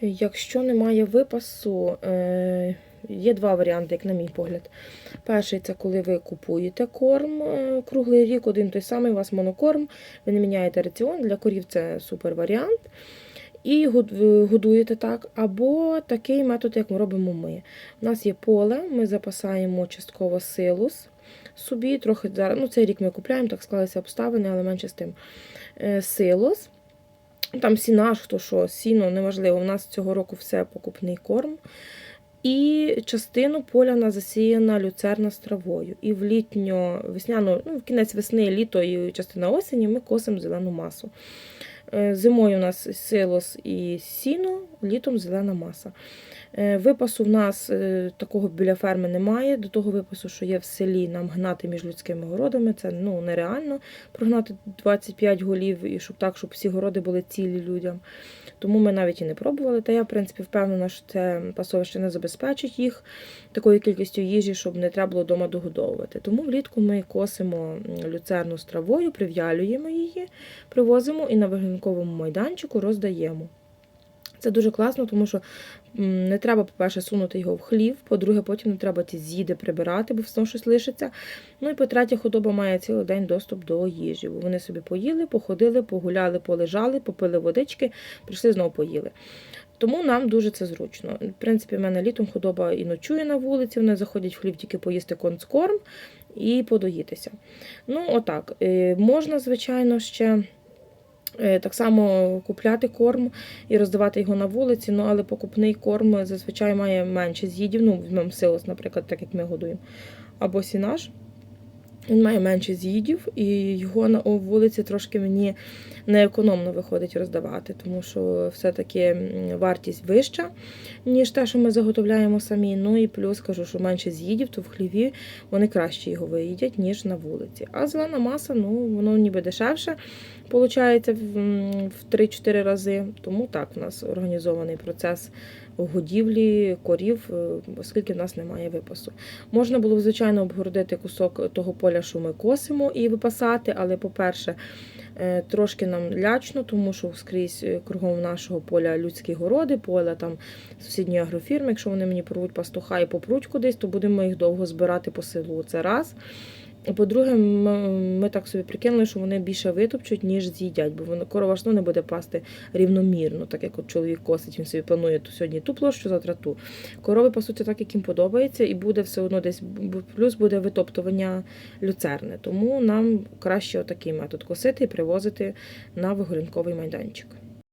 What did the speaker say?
Якщо немає випасу, е, є два варіанти, як на мій погляд. Перший це коли ви купуєте корм е, круглий рік, один той самий, у вас монокорм, ви не міняєте раціон. Для корів це супер варіант. І е, годуєте так. Або такий метод, як ми робимо ми. У нас є поле, ми запасаємо частково силус собі. Трохи зараз, ну цей рік ми купляємо, так склалися обставини, але менше з тим. Силос. Там сінаш, хто що, сіно, неважливо. У нас цього року все покупний корм. І частину поля на засіяна люцерна з травою. І в літньо, весняну, ну, в кінець весни, літо і частина осені ми косимо зелену масу. Е, Зимою у нас силос і сіно, літом зелена маса. Е, Випасу в нас е, такого біля ферми немає. До того випасу, що є в селі, нам гнати між людськими городами, це ну, нереально прогнати 25 голів, і щоб так, щоб всі городи були цілі людям. Тому ми навіть і не пробували. Та я, в принципі, впевнена, що це пасовище не забезпечить їх такою кількістю їжі, щоб не треба було вдома догодовувати. Тому влітку ми косимо люцерну з травою, прив'ялюємо її, привозимо і на виглянковому майданчику роздаємо. Це дуже класно, тому що не треба, по-перше, сунути його в хлів, по-друге, потім не треба ті з'їди прибирати, бо все щось лишиться. Ну і по-третє, худоба має цілий день доступ до їжі. Вони собі поїли, походили, погуляли, полежали, попили водички, прийшли знову поїли. Тому нам дуже це зручно. В принципі, в мене літом худоба і ночує на вулиці, вони заходять в хлів тільки поїсти концкорм і подоїтися. Ну, отак. Е, Можна, звичайно, ще. Е, Так само купляти корм і роздавати його на вулиці, ну але покупний корм зазвичай має менше з'їдів. Ну, візьмемо силос, наприклад, так як ми годуємо. Або сінаж. Він має менше з'їдів, і його на вулиці трошки мені неекономно виходить роздавати, тому що все-таки вартість вища, ніж те, що ми заготовляємо самі. Ну і плюс кажу, що менше з'їдів, то в хліві вони краще його виїдять, ніж на вулиці. А зелена маса, ну воно ніби дешевше, виходить в в 3-4 рази. Тому так, в нас організований процес годівлі корів, е, оскільки в нас немає випасу. Можна було звичайно, обгородити кусок того поля, що ми косимо, і випасати, але, по-перше, е, трошки нам лячно, тому що скрізь е, кругом нашого поля людські городи, поля там сусідньої агрофірми. Якщо вони мені порвуть пастуха і попруть кудись, то будемо їх довго збирати по селу. Це раз. По-друге, ми так собі прикинули, що вони більше витопчуть, ніж з'їдять, бо воно корова ж ну, не буде пасти рівномірно, так як от чоловік косить, він собі планує то сьогодні ту площу, завтра ту. Корови пасуться так, як їм подобається, і буде все одно десь плюс буде витоптування люцерни. Тому нам краще отакий метод косити і привозити на вигорінковий майданчик.